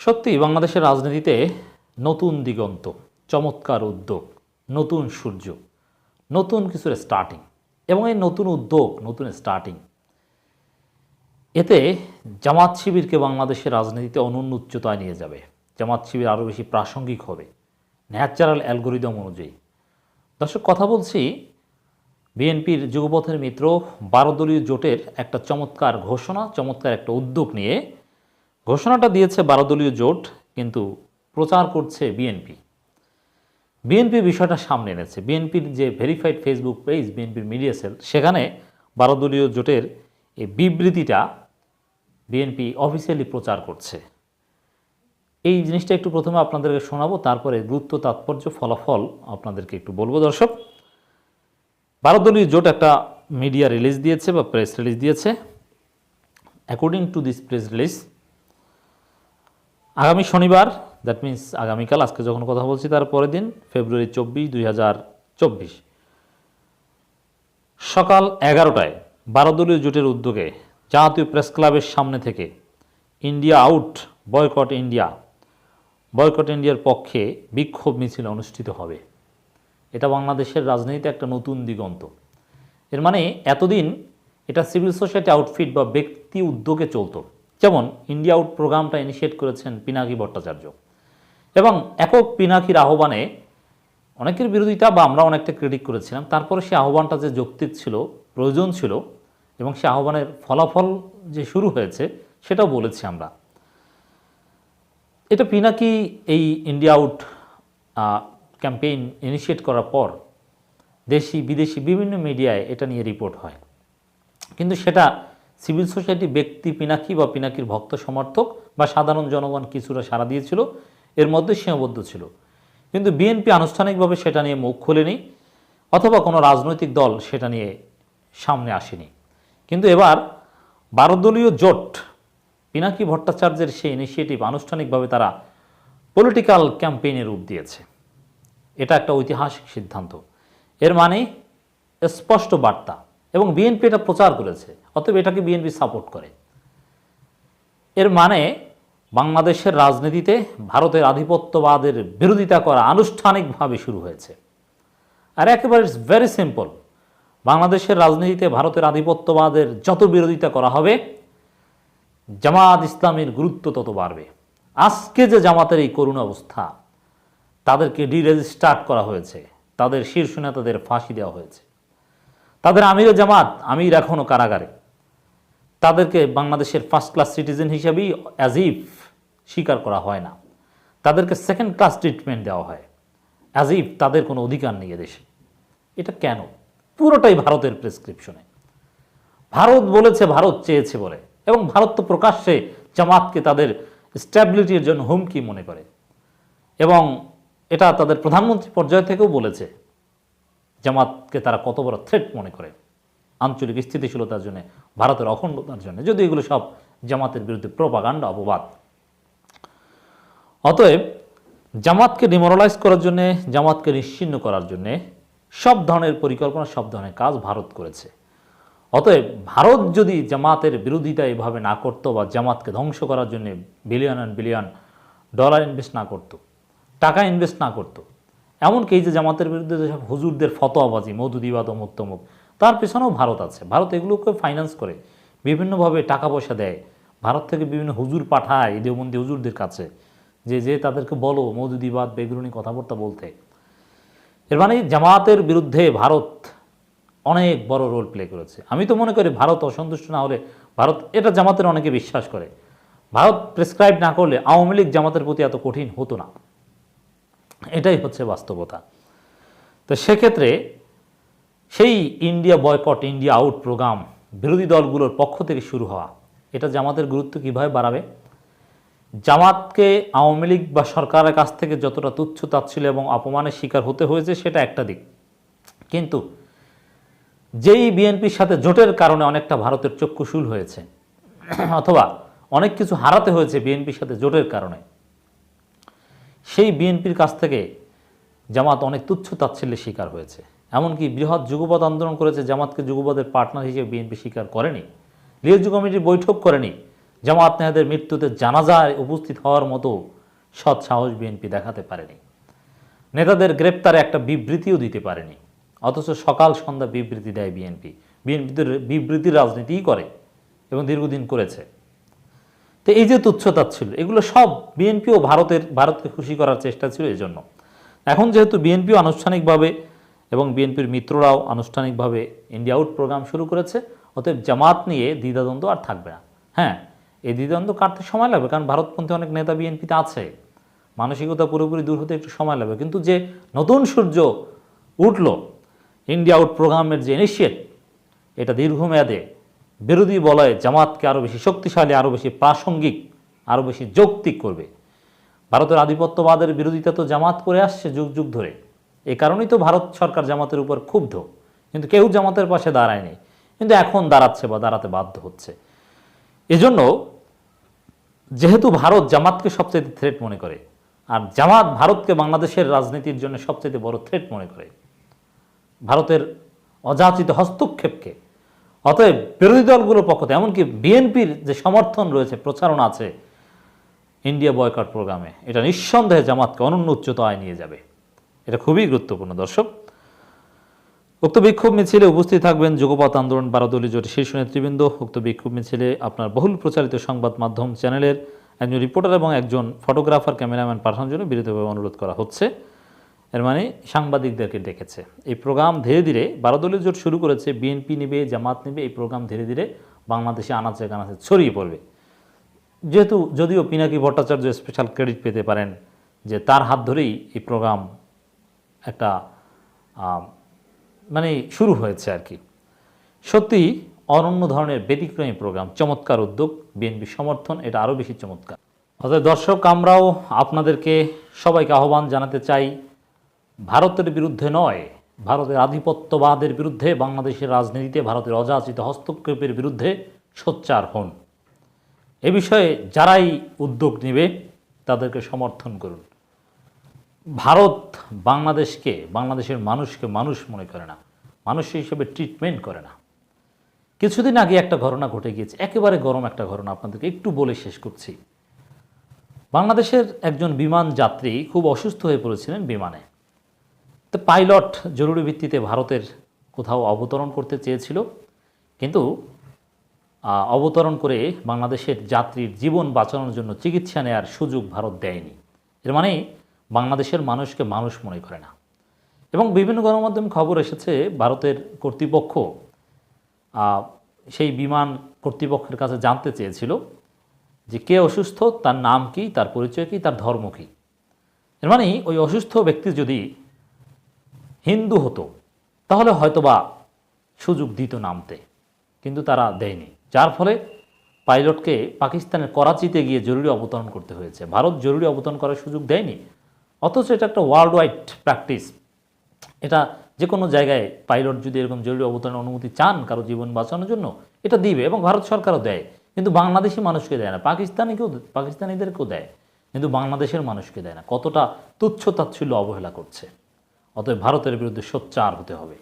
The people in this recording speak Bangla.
সত্যি, বাংলাদেশের রাজনীতিতে নতুন দিগন্ত, চমৎকার উদ্যোগ, নতুন সূর্য, নতুন কিছুর স্টার্টিং এবং এই নতুন উদ্যোগ, নতুন স্টার্টিং এতে জামাত শিবিরকে বাংলাদেশের রাজনীতিতে অনন্য উচ্চতায় নিয়ে যাবে। জামাত শিবির আরও বেশি প্রাসঙ্গিক হবে। ন্যাচারাল অ্যালগোরিদম অনুযায়ী। দর্শক, কথা বলছি বিএনপির যুগপথের মিত্র বারো দলীয় জোটের একটা চমৎকার ঘোষণা, চমৎকার একটা উদ্যোগ নিয়ে। ঘোষণাটা দিয়েছে বারো দলীয় জোট, কিন্তু প্রচার করছে বিএনপি। বিএনপি বিষয়টা সামনে এনেছে। বিএনপির যে ভেরিফাইড ফেসবুক পেজ, বিএনপির মিডিয়া সেল, সেখানে বারো দলীয় জোটের এই বিবৃতিটা বিএনপি অফিসিয়ালি প্রচার করছে। এই জিনিসটা একটু প্রথমে আপনাদেরকে শোনাবো, তারপরে গুরুত্ব, তাৎপর্য, ফলাফল আপনাদেরকে একটু বলব, দর্শক। বারো দলীয় জোট একটা মিডিয়া রিলিজ দিয়েছে বা প্রেস রিলিজ দিয়েছে। According to this press release আগামী শনিবার দ্যাট মিন্স আগামীকাল, আজকে যখন কথা বলছি, তার পরের দিন ফেব্রুয়ারি চব্বিশ, দুই হাজার চব্বিশ। সকাল এগারোটায় বারো দলীয় জোটের উদ্যোগে জাতীয় প্রেস ক্লাবের সামনে থেকে India out, boycott India. Boycott ইন্ডিয়ার পক্ষে বিক্ষোভ মিছিল অনুষ্ঠিত হবে। এটা বাংলাদেশের রাজনীতিতে একটা নতুন দিগন্ত। এর মানে এতদিন এটা সিভিল সোসাইটি আউটফিট বা ব্যক্তি উদ্যোগে চলতো। যেমন ইন্ডিয়া আউট প্রোগ্রামটা ইনিশিয়েট করেছেন পিনাকি ভট্টাচার্য। এবং একক পিনাকির আহ্বানে অনেকের বিরোধিতা বা আমরা অনেকটা ক্রেডিট করেছিলাম। তারপরে সে আহ্বানটা যে যৌক্তিক ছিল, প্রয়োজন ছিল এবং সে আহ্বানের ফলাফল যে শুরু হয়েছে সেটাও বলেছি আমরা। এটা পিনাকি এই ইন্ডিয়া আউট ক্যাম্পেইন ইনিশিয়েট করার পর দেশি বিদেশি বিভিন্ন মিডিয়ায় এটা নিয়ে রিপোর্ট হয়। কিন্তু সেটা সিভিল সোসাইটি ব্যক্তি পিনাকি বা পিনাকির ভক্ত সমর্থক বা সাধারণ জনগণ কিছুটা সাড়া দিয়েছিল, এর মধ্যে সীমাবদ্ধ ছিল। কিন্তু বিএনপি আনুষ্ঠানিকভাবে সেটা নিয়ে মুখ খোলেনি অথবা কোনো রাজনৈতিক দল সেটা নিয়ে সামনে আসেনি। কিন্তু এবার বারো দলীয় জোট পিনাকি ভট্টাচার্যের সেই ইনিশিয়েটিভ আনুষ্ঠানিকভাবে তারা পলিটিক্যাল ক্যাম্পেইনের রূপ দিয়েছে। এটা একটা ঐতিহাসিক সিদ্ধান্ত। এর মানে স্পষ্ট বার্তা এবং বিএনপি এটা প্রচার করেছে, অতএব এটাকে বিএনপি সাপোর্ট করে। এর মানে বাংলাদেশের রাজনীতিতে ভারতের আধিপত্যবাদের বিরোধিতা করা আনুষ্ঠানিকভাবে শুরু হয়েছে। আর একেবারে ইটস ভেরি সিম্পল বাংলাদেশের রাজনীতিতে ভারতের আধিপত্যবাদের যত বিরোধিতা করা হবে জামাত ইসলামের গুরুত্ব তত বাড়বে। আজকে যে জামাতের এই করুণ অবস্থা, তাদেরকে ডিরেজিস্টার্ট করা হয়েছে, তাদের শীর্ষ নেতাদের ফাঁসি দেওয়া হয়েছে। তাদের আমিরে জামাত, আমির এখনও কারাগারে। তাদেরকে বাংলাদেশের ফার্স্ট ক্লাস সিটিজেন হিসাবেই অ্যাজ ইফ স্বীকার করা হয় না। তাদেরকে সেকেন্ড ক্লাস ট্রিটমেন্ট দেওয়া হয়। অ্যাজ ইফ তাদের কোনো অধিকার নেই দেশে এটা কেন? পুরোটাই ভারতের প্রেসক্রিপশনে ভারত বলেছে, ভারত চেয়েছে বলে। এবং ভারত তো প্রকাশ্যে জামাতকে তাদের স্ট্যাবিলিটির জন্য হুমকি মনে করে। এবং এটা তাদের প্রধানমন্ত্রী পর্যায় থেকেও বলেছে। জামাতকে তারা কত বড় থ্রেট মনে করে? আঞ্চলিক স্থিতিশীলতার জন্য, ভারতের অখণ্ডতার জন্য। যদি এগুলো সব জামাতের বিরুদ্ধে প্রপাগান্ডা অপবাদ। অতএব, জামাতকে ডিমোরালাইজ করার জন্যে, জামাতকে নিশ্চিন্ন করার জন্যে সব ধরনের পরিকল্পনা, সব ধরনের কাজ ভারত করেছে। অতএব, ভারত যদি জামাতের বিরোধিতা এভাবে না করতো বা জামাতকে ধ্বংস করার জন্য billion and billion dollar invest না করতো, টাকা ইনভেস্ট না করতো এমনকি এই যে জামাতের বিরুদ্ধে যেসব হুজুরদের ফতোয়াবাজি মধুদিবাদ অমুক তমুক তার পেছনেও ভারত আছে। ভারত এগুলোকে ফাইন্যান্স করে বিভিন্নভাবে টাকা পয়সা দেয়। ভারত থেকে বিভিন্ন হুজুর পাঠায় এই দেওবন্দি হুজুরদের কাছে যে যে তাদেরকে বলো মধুদিবাদ বেগুনি কথাবার্তা বলতে। এর মানে জামাতের বিরুদ্ধে ভারত অনেক বড় রোল প্লে করেছে। আমি তো মনে করি ভারত অসন্তুষ্ট না হলে ভারত, এটা জামাতের অনেকে বিশ্বাস করে। ভারত প্রেসক্রাইব না করলে আওয়ামী লীগ জামাতের প্রতি এত কঠিন হতো না। এটাই হচ্ছে বাস্তবতা। তো সেক্ষেত্রে সেই India boycott, India out program বিরোধী দলগুলোর পক্ষ থেকে শুরু হওয়া, এটা জামাতের গুরুত্ব কীভাবে বাড়াবে? জামাতকে আওয়ামী লীগ বা সরকারের কাছ থেকে যতটা তুচ্ছ তাচ্ছিল এবং অপমানের শিকার হতে হয়েছে সেটা একটা দিক। কিন্তু যেই বিএনপির সাথে জোটের কারণে অনেকটা ভারতের চক্ষুশূল হয়েছে, অথবা অনেক কিছু হারাতে হয়েছে বিএনপির সাথে জোটের কারণে সেই বিএনপির কাছ থেকে জামাত অনেক তুচ্ছ তাচ্ছিল্যের শিকার হয়েছে। এমনকি বৃহৎ যুগপৎ আন্দোলন করেছে জামাতকে যুগপদের পার্টনার হিসেবে বিএনপি স্বীকার করেনি। লিয়াজু কমিটির বৈঠক করেনি। জামাত নেহাদের মৃত্যুতে জানাজায় উপস্থিত হওয়ার মতো সৎ সাহস বিএনপি দেখাতে পারেনি। নেতাদের গ্রেপ্তারে একটা বিবৃতিও দিতে পারেনি। অথচ সকাল সন্ধ্যা বিবৃতি দেয় বিএনপি। বিএনপিদের বিবৃতির রাজনীতিই করে এবং দীর্ঘদিন করেছে। তো এই যে তুচ্ছতা ছিল, এগুলো সব বিএনপিও ভারতের, ভারতকে খুশি করার চেষ্টা ছিল এই জন্য এখন যেহেতু বিএনপিও আনুষ্ঠানিকভাবে এবং বিএনপির মিত্ররাও আনুষ্ঠানিকভাবে ইন্ডিয়া আউট প্রোগ্রাম শুরু করেছে, অতএব জামাত নিয়ে দ্বিধাদ্বন্দ্ব আর থাকবে না। হ্যাঁ এই দ্বিধাদ্বন্দ্ব কাটতে সময় লাগবে, কারণ ভারতপন্থী অনেক নেতা বিএনপিতে আছে। মানসিকতা পুরোপুরি দূর হতে একটু সময় লাগবে। কিন্তু যে নতুন সূর্য উঠল ইন্ডিয়া আউট প্রোগ্রামের যে ইনিশিয়েট এটা দীর্ঘমেয়াদে বিরোধী বলয়ে জামাতকে আরও বেশি শক্তিশালী আরও বেশি প্রাসঙ্গিক আরও বেশি যৌক্তিক করবে। ভারতের আধিপত্যবাদের বিরোধিতা তো জামাত করে আসছে যুগ যুগ ধরে। এ কারণেই তো ভারত সরকার জামাতের উপর ক্ষুব্ধ। কিন্তু কেউ জামাতের পাশে দাঁড়ায়নি। কিন্তু এখন দাঁড়াচ্ছে বা দাঁড়াতে বাধ্য হচ্ছে। এজন্য যেহেতু ভারত জামাতকে সবচেয়ে থ্রেট মনে করে, আর জামাত ভারতকে বাংলাদেশের রাজনীতির জন্য সবচেয়ে বড় থ্রেট মনে করে, ভারতের অযাচিত হস্তক্ষেপকে অতএব বিরোধী দলগুলোর পক্ষ থেকে, এমনকি বিএনপির যে সমর্থন রয়েছে, প্রচারণা আছে, ইন্ডিয়া বয়কট প্রোগ্রামে, এটা নিঃসন্দেহে জামাতকে অনন্য উচ্চতায় নিয়ে যাবে। এটা খুবই গুরুত্বপূর্ণ, দর্শক। উক্ত বিক্ষোভ মিছিলে উপস্থিত থাকবেন যুগপথ আন্দোলন বারোদলীয় জোটের শীর্ষ নেতৃবৃন্দ। উক্ত বিক্ষোভ মিছিলে আপনার বহুল প্রচারিত সংবাদ মাধ্যম চ্যানেলের একজন রিপোর্টার এবং একজন ফটোগ্রাফার, ক্যামেরাম্যান পাঠানোর জন্য বিরতভাবে অনুরোধ করা হচ্ছে। এর মানে সাংবাদিকদেরকে ডেকেছে। এই প্রোগ্রাম ধীরে ধীরে বারোদলীয় জোট শুরু করেছে, বিএনপি নেবে, জামাত নেবে, এই প্রোগ্রাম ধীরে ধীরে বাংলাদেশে আনাচে কানাচে ছড়িয়ে পড়বে। যেহেতু যদিও পিনাকি ভট্টাচার্য স্পেশাল ক্রেডিট পেতে পারেন যে তার হাত ধরেই এই প্রোগ্রাম একটা মানে শুরু হয়েছে আর কি। সত্যি অনন্য ধরনের ব্যতিক্রমী প্রোগ্রাম, চমৎকার উদ্যোগ, বিএনপি সমর্থন, এটা আরও বেশি চমৎকার। অর্থাৎ দর্শক, আমরাও আপনাদেরকে সবাইকে আহ্বান জানাতে চাই ভারতের বিরুদ্ধে নয়, ভারতের আধিপত্যবাদের বিরুদ্ধে, বাংলাদেশের রাজনীতিতে ভারতের অযাচিত হস্তক্ষেপের বিরুদ্ধে সোচ্চার হন। এ বিষয়ে যারাই উদ্যোগ নেবে, তাদেরকে সমর্থন করুন। ভারত বাংলাদেশকে, বাংলাদেশের মানুষকে মানুষ মনে করে না, মানুষ হিসেবে ট্রিটমেন্ট করে না। কিছুদিন আগে একটা ঘটনা ঘটে গিয়েছে, একেবারে গরম একটা ঘটনা আপনাদেরকে একটু বলে শেষ করছি। বাংলাদেশের একজন বিমান যাত্রী খুব অসুস্থ হয়ে পড়েছিলেন বিমানে। তো পাইলট জরুরি ভিত্তিতে ভারতের কোথাও অবতরণ করতে চেয়েছিল, কিন্তু অবতরণ করে বাংলাদেশের যাত্রীর জীবন বাঁচানোর জন্য চিকিৎসা নেওয়ার সুযোগ ভারত দেয়নি। এর মানে বাংলাদেশের মানুষকে মানুষ মনে করে না। এবং বিভিন্ন গণমাধ্যম খবর এসেছে ভারতের কর্তৃপক্ষ সেই বিমান কর্তৃপক্ষের কাছে জানতে চেয়েছিল যে কে অসুস্থ, তার নাম কি, তার পরিচয় কি, তার ধর্ম কি। এর মানে ওই অসুস্থ ব্যক্তি যদি হিন্দু হতো, তাহলে হয়তোবা সুযোগ দিত নামতে, কিন্তু তারা দেয়নি। যার ফলে পাইলটকে পাকিস্তানের করাচিতে গিয়ে জরুরি অবতরণ করতে হয়েছে। ভারত জরুরি অবতরণ করার সুযোগ দেয়নি, অথচ এটা একটা ওয়ার্ল্ড ওয়াইড প্র্যাকটিস এটা যে কোনো জায়গায় পাইলট যদি এরকম জরুরি অবতরণের অনুমতি চান কারও জীবন বাঁচানোর জন্য, এটা দিবে এবং ভারত সরকারও দেয়। কিন্তু বাংলাদেশি মানুষকে দেয় না, পাকিস্তানিকেও, পাকিস্তানিদেরকেও দেয়, কিন্তু বাংলাদেশের মানুষকে দেয় না। কতটা তুচ্ছ তাচ্ছিল্য অবহেলা করছে। অতএব ভারতের বিরুদ্ধে সোচ্চার হতে হবে।